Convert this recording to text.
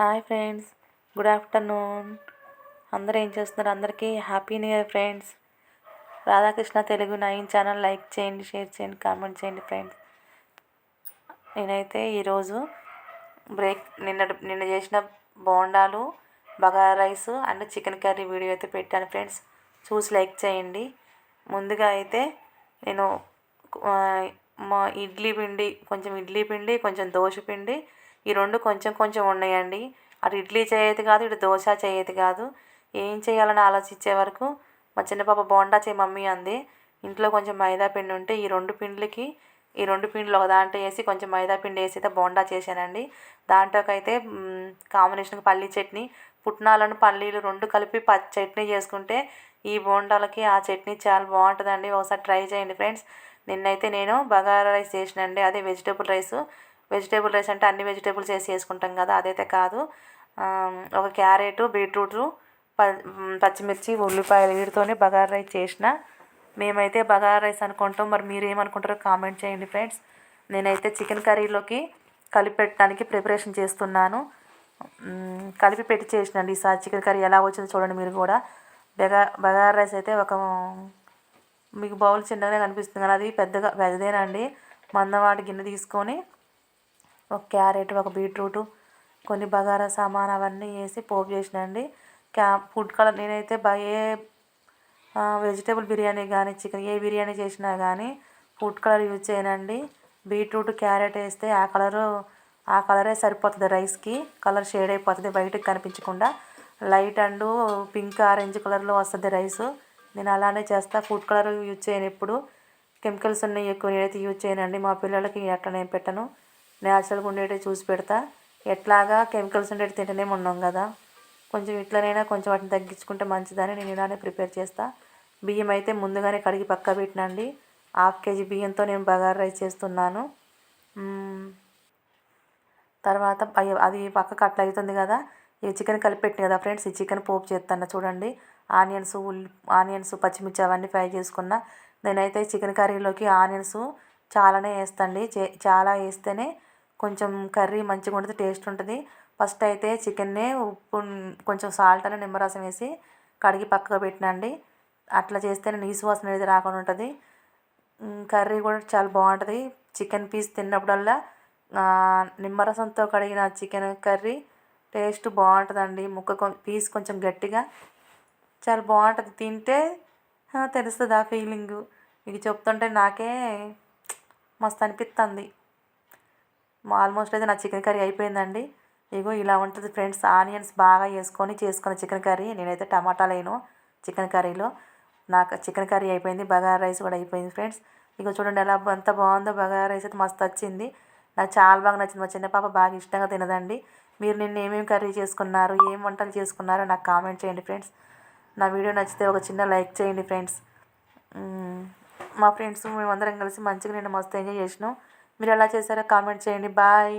Hi friends good afternoon. అందరూ ఏం చేస్తున్నారు? అందరికీ happy new year friends. Radhakrishna Telugu nine channel like చేయండి షేర్ చేయండి కామెంట్ చేయండి ఫ్రెండ్స్. నేనైతే ఈరోజు బ్రేక్ నిన్న నిన్న చేసిన బోండాలు bagara rice and chicken curry video అయితే పెట్టాను ఫ్రెండ్స్. చూసి లైక్ చేయండి. ముందుగా అయితే నేను మా ఇడ్లీ పిండి కొంచెం ఇడ్లీ పిండి కొంచెం దోశ పిండి ఈ రెండు కొంచెం కొంచెం ఉన్నాయండి. అటు ఇడ్లీ చేయదు కాదు ఇటు దోశ చేయదు కాదు. ఏం చేయాలని ఆలోచించే వరకు మా చిన్న పాప బోండా చేయి మమ్మీ అంది. ఇంట్లో కొంచెం మైదా పిండి ఉంటే ఈ రెండు పిండ్లకి ఈ రెండు పిండ్లు ఒక దాంట్లో వేసి కొంచెం మైదా పిండి వేసి అయితే బోండా చేశానండి. దాంట్లోకైతే అయితే కాంబినేషన్కి పల్లీ చట్నీ పుట్నాలను పల్లీలు రెండు కలిపి ప చట్నీ చేసుకుంటే ఈ బోండాలకి ఆ చట్నీ చాలా బాగుంటుందండి. ఒకసారి ట్రై చేయండి ఫ్రెండ్స్. నిన్నైతే నేను బగారా రైస్ చేసినండి. అదే వెజిటేబుల్ రైస్. వెజిటేబుల్ రైస్ అంటే అన్ని వెజిటేబుల్స్ వేసి చేసుకుంటాం కదా అదైతే కాదు. ఒక క్యారెట్ బీట్రూట్ ప పచ్చిమిర్చి ఉల్లిపాయలు వీటితోనే బగారా రైస్ చేసిన. మేమైతే బగారా రైస్ అనుకుంటాం. మరి మీరు ఏమనుకుంటారో కామెంట్ చేయండి ఫ్రెండ్స్. నేనైతే చికెన్ కర్రీలోకి కలిపి పెట్టడానికి ప్రిపరేషన్ చేస్తున్నాను. కలిపి పెట్టి చేసినండి ఈసారి చికెన్ కర్రీ ఎలా వచ్చిందో చూడండి మీరు కూడా. బగా బగారా రైస్ అయితే ఒక మీకు బౌల్ చిన్నగానే కనిపిస్తుంది కానీ అది పెద్దగా పెద్దదేనండి. మందవాటి గిన్నె తీసుకొని ఒక క్యారెట్ ఒక బీట్రూట్ కొన్ని బగారా సామాన్ అవన్నీ వేసి పోపు చేసినండి. క్యా ఫుడ్ కలర్ నేనైతే ఏ వెజిటేబుల్ బిర్యానీ కానీ చికెన్ ఏ బిర్యానీ చేసినా కానీ ఫుడ్ కలర్ యూజ్ చేయనండి. బీట్రూట్ క్యారెట్ వేస్తే ఆ కలరు ఆ కలరే సరిపోతుంది రైస్కి. కలర్ షేడ్ అయిపోతుంది బయటకు కనిపించకుండా. లైట్ అండ్ పింక్ ఆరెంజ్ కలర్లో వస్తుంది రైస్. నేను అలానే చేస్తా ఫుడ్ కలర్ యూజ్ చేయను ఎప్పుడు. కెమికల్స్ ఉన్నాయి ఎక్కువ నేనైతే యూజ్ చేయనండి. మా పిల్లలకి అట్లా నేను పెట్టను. న్యాచురల్గా ఉండేటివి చూసి పెడతా. ఎట్లాగా కెమికల్స్ ఉండేవి తింటనే ఉన్నాం కదా. కొంచెం ఇట్లనైనా కొంచెం వాటిని తగ్గించుకుంటే మంచిదని నేను ఇలానే ప్రిపేర్ చేస్తా. బియ్యం అయితే ముందుగానే కడిగి పక్క పెట్టినండి హాఫ్ కేజీ బియ్యంతో నేను బగారా రైస్ చేస్తున్నాను. తర్వాత అది పక్కకు అట్లా అవుతుంది కదా. ఈ చికెన్ కలిపి పెట్టిన కదా ఫ్రెండ్స్ ఈ చికెన్ పోపు చేస్తాను చూడండి. ఆనియన్స్ ఉల్లి ఆనియన్స్ పచ్చిమిర్చి అవన్నీ ఫ్రై చేసుకున్న. నేనైతే చికెన్ కర్రీలోకి ఆనియన్స్ చాలానే వేస్తాండి చాలా వేస్తేనే కొంచెం కర్రీ మంచిగా ఉంటుంది టేస్ట్ ఉంటుంది. ఫస్ట్ అయితే చికెన్నే ఉప్పు కొంచెం సాల్ట్ అని నిమ్మరసం వేసి కడిగి పక్కకు పెట్టినండి. అట్లా చేస్తేనే నీసు వాసన అనేది రాకుండా ఉంటుంది. కర్రీ కూడా చాలా బాగుంటుంది. చికెన్ పీస్ తిన్నప్పుడల్లా నిమ్మరసంతో కడిగిన చికెన్ కర్రీ టేస్ట్ బాగుంటుందండి. ముక్క పీస్ కొంచెం గట్టిగా చాలా బాగుంటుంది. తింటే తెలుస్తుంది ఆ ఫీలింగు మీకు చెప్తుంటే నాకే మస్తు అనిపిస్తుంది ఆల్మోస్ట్ అయితే నా చికెన్ కర్రీ అయిపోయిందండి. ఇగో ఇలా ఉంటుంది ఫ్రెండ్స్ ఆనియన్స్ బాగా వేసుకొని చేసుకున్న చికెన్ కర్రీ. నేనైతే టమాటాలు వేయను చికెన్ కర్రీలో. నాకు చికెన్ కర్రీ అయిపోయింది బగారా రైస్ కూడా అయిపోయింది ఫ్రెండ్స్. ఇగో చూడండి ఎలా అంత బాగుందో బగారా రైస్ అయితే మస్తు వచ్చింది నాకు చాలా బాగా నచ్చింది. మా చిన్న పాప బాగా ఇష్టంగా తినదండి. మీరు నిన్న ఏమేమి కర్రీ చేసుకున్నారు ఏం వంటలు చేసుకున్నారో నాకు కామెంట్ చేయండి ఫ్రెండ్స్. నా వీడియో నచ్చితే ఒక చిన్న లైక్ చేయండి ఫ్రెండ్స్. మా ఫ్రెండ్స్ మేమందరం కలిసి మంచిగా నేను మస్తు ఎంజాయ్ చేసినాం. మీరు ఎలా చేశారో కామెంట్ చేయండి. బాయ్.